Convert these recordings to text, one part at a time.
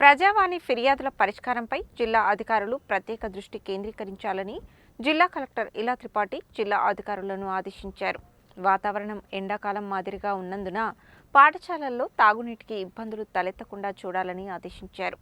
ప్రజావాణి ఫిర్యాదుల పరిష్కారంపై జిల్లా అధికారులు ప్రత్యేక దృష్టి కేంద్రీకరించాలని జిల్లా కలెక్టర్ ఇలా త్రిపాఠి జిల్లా అధికారులను ఆదేశించారు. వాతావరణం ఎండాకాలం మాదిరిగా ఉన్నందున పాఠశాలల్లో తాగునీటికి ఇబ్బందులు తలెత్తకుండా చూడాలని ఆదేశించారు.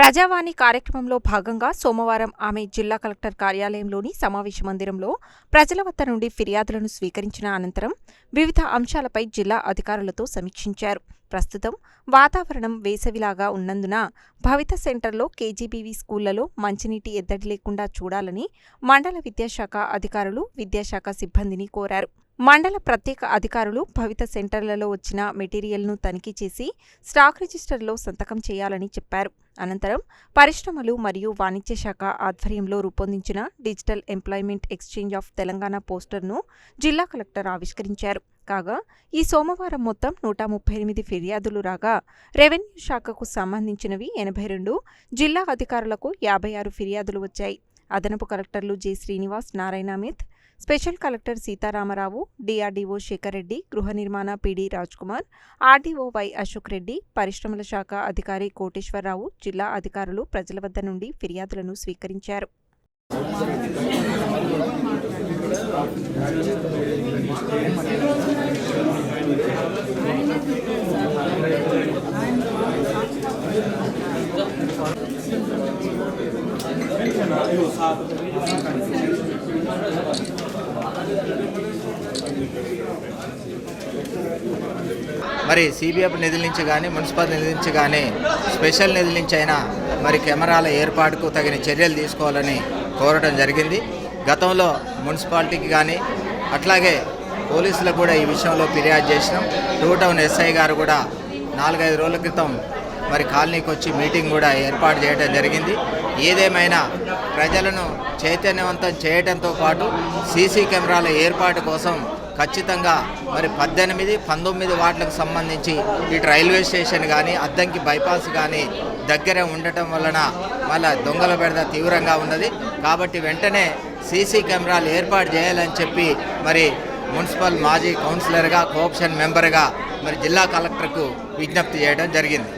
ప్రజావాణి కార్యక్రమంలో భాగంగా సోమవారం ఆమె జిల్లా కలెక్టర్ కార్యాలయంలోని సమావేశ మందిరంలో ప్రజల వద్ద నుండి ఫిర్యాదులను స్వీకరించిన అనంతరం వివిధ అంశాలపై జిల్లా అధికారులతో సమీక్షించారు. ప్రస్తుతం వాతావరణం వేసవిలాగా ఉన్నందున భవిత సెంటర్లో కేజీబీవీ స్కూళ్ళలో మంచినీటి ఎద్దడి లేకుండా చూడాలని మండల విద్యాశాఖ అధికారులు విద్యాశాఖ సిబ్బందిని కోరారు. మండల ప్రత్యేక అధికారులు భవిత సెంటర్లలో వచ్చిన మెటీరియల్ను తనిఖీ చేసి స్టాక్ రిజిస్టర్లో సంతకం చేయాలని చెప్పారు. అనంతరం పరిశ్రమలు మరియు వాణిజ్య శాఖ ఆధ్వర్యంలో రూపొందించిన digital employment exchange of Telangana పోస్టర్ను జిల్లా కలెక్టర్ ఆవిష్కరించారు. కాగా ఈ సోమవారం మొత్తం నూట ముప్పై ఎనిమిది ఫిర్యాదులు రాగా రెవెన్యూ శాఖకు సంబంధించినవి ఎనభై రెండు జిల్లా అధికారులకు యాభై ఆరు ఫిర్యాదులు వచ్చాయి. అదనపు కలెక్టర్లు J. Srinivas Narayana myth special collector Sitaramarao DRDO Shekar Reddy గృహ నిర్మాణ PD Kumar RDO Y Ashok Reddy పరిశ్రమల శాఖ అధికారి కోటేశ్వరరావు జిల్లా అధికారులు ప్రజల వద్ద నుండి ఫిర్యాదులను స్వీకరించారు. మరి సిబిఎఫ్ నిధుల నుంచి కానీ మున్సిపల్ నిధుల నుంచి కానీ స్పెషల్ నిధుల నుంచి అయినా మరి కెమెరాల ఏర్పాటుకు తగిన చర్యలు తీసుకోవాలని కోరటం జరిగింది. గతంలో మున్సిపాలిటీకి కానీ అట్లాగే పోలీసులకు కూడా ఈ విషయంలో ఫిర్యాదు చేసినాం. టూ టౌన్ ఎస్ఐ గారు కూడా నాలుగైదు రోజుల క్రితం మరి కాలనీకి వచ్చి మీటింగ్ కూడా ఏర్పాటు చేయడం జరిగింది. ఏదేమైనా ప్రజలను చైతన్యవంతం చేయడంతో పాటు సీసీ కెమెరాల ఏర్పాటు కోసం ఖచ్చితంగా మరి పద్దెనిమిది పంతొమ్మిది వార్డులకు సంబంధించి ఇటు రైల్వే స్టేషన్ కానీ అద్దంకి బైపాస్ కానీ దగ్గర ఉండటం వలన మళ్ళా దొంగల బెడద తీవ్రంగా ఉన్నది. కాబట్టి వెంటనే సీసీ కెమెరాలు ఏర్పాటు చేయాలని చెప్పి మరి మున్సిపల్ మాజీ కౌన్సిలర్గా కోఆప్షన్ మెంబర్గా మరి జిల్లా కలెక్టర్కు విజ్ఞప్తి చేయడం జరిగింది.